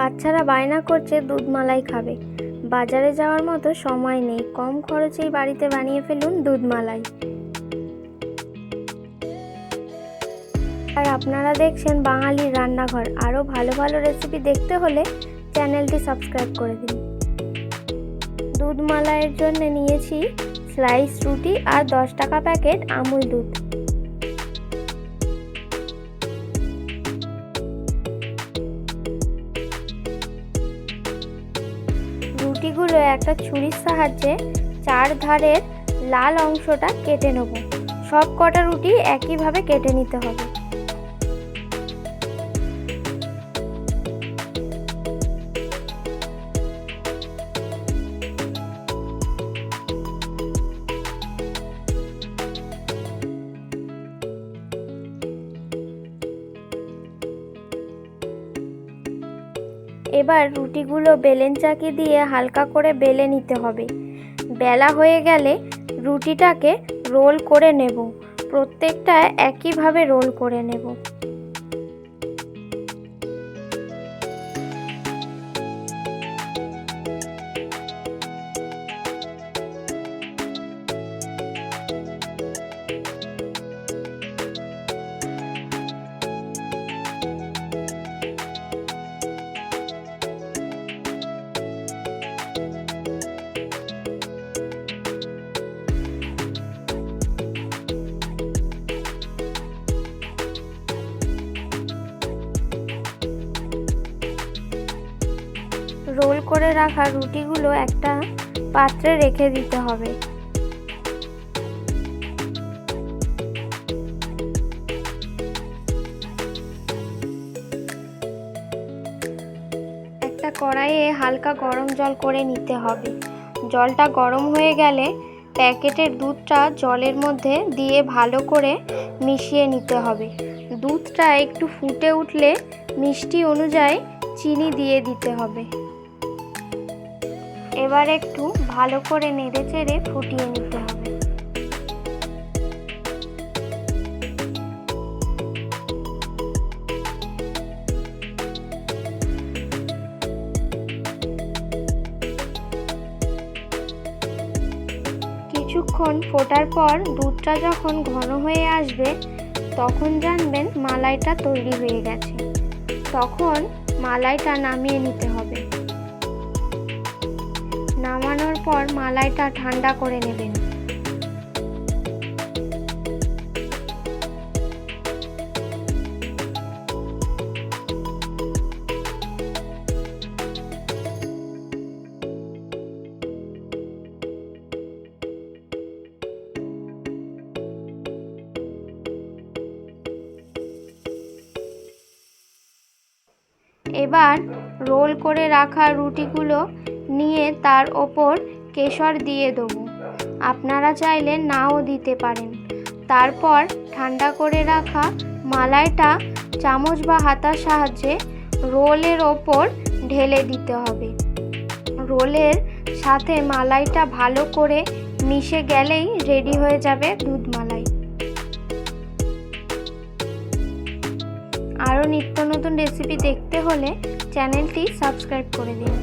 বাচ্চারা বায়না করছে, দুধ মালাই খাবে। বাজারে যাওয়ার মতো সময় নেই। কম খরচেই বাড়িতে বানিয়ে ফেলুন দুধ মালাই। আর আপনারা দেখছেন বাঙালির রান্নাঘর। আরও ভালো ভালো রেসিপি দেখতে হলে চ্যানেলটি সাবস্ক্রাইব করে দিন। দুধ মালাইয়ের জন্য নিয়েছি স্লাইস রুটি আর দশ টাকা প্যাকেট আমুল দুধ। রুটিগুলো একটা ছুরির সাহায্যে চার ধারের লাল অংশটা কেটে নেব। সব কটা রুটি একইভাবে কেটে নিতে হবে। এবার রুটিগুলো বেলেন চাকি দিয়ে হালকা করে বেলে নিতে হবে। বেলা হয়ে গেলে রুটিটাকে রোল করে নেব। প্রত্যেকটা একইভাবে রোল করে নেব। রোল করে রাখা রুটিগুলো একটা পাত্রে রেখে দিতে হবে। একটা কড়াইয়ে হালকা গরম জল করে নিতে হবে। জলটা গরম হয়ে গেলে প্যাকেটের দুধটা জলের মধ্যে দিয়ে ভালো করে মিশিয়ে নিতে হবে। দুধটা একটু ফুটে উঠলে মিষ্টি অনুযায়ী চিনি দিয়ে দিতে হবে। এবার একটু ভালো করে নেড়ে চেড়ে ফুটিয়ে নিতে হবে। কিছুক্ষণ ফোটার পর দুধটা যখন ঘন হয়ে আসবে, তখন জানবেন মালাইটা তৈরি হয়ে গেছে। তখন মালাইটা নামিয়ে নিতে হবে। পর মালাইটা ঠান্ডা করে নেবেন। এবার রোল করে রাখা রুটিগুলো নিয়ে তার ওপর কেশর দিয়ে দেবো। আপনারা চাইলে নাও দিতে পারেন। তারপর ঠান্ডা করে রাখা মালাইটা চামচ বা হাতার সাহায্যে রোলের ওপর ঢেলে দিতে হবে। রোলের সাথে মালাইটা ভালো করে মিশে গেলেই রেডি হয়ে যাবে দুধ মালাই। আরও নিত্য নতুন রেসিপি দেখতে হলে চ্যানেলটি সাবস্ক্রাইব করে দিন।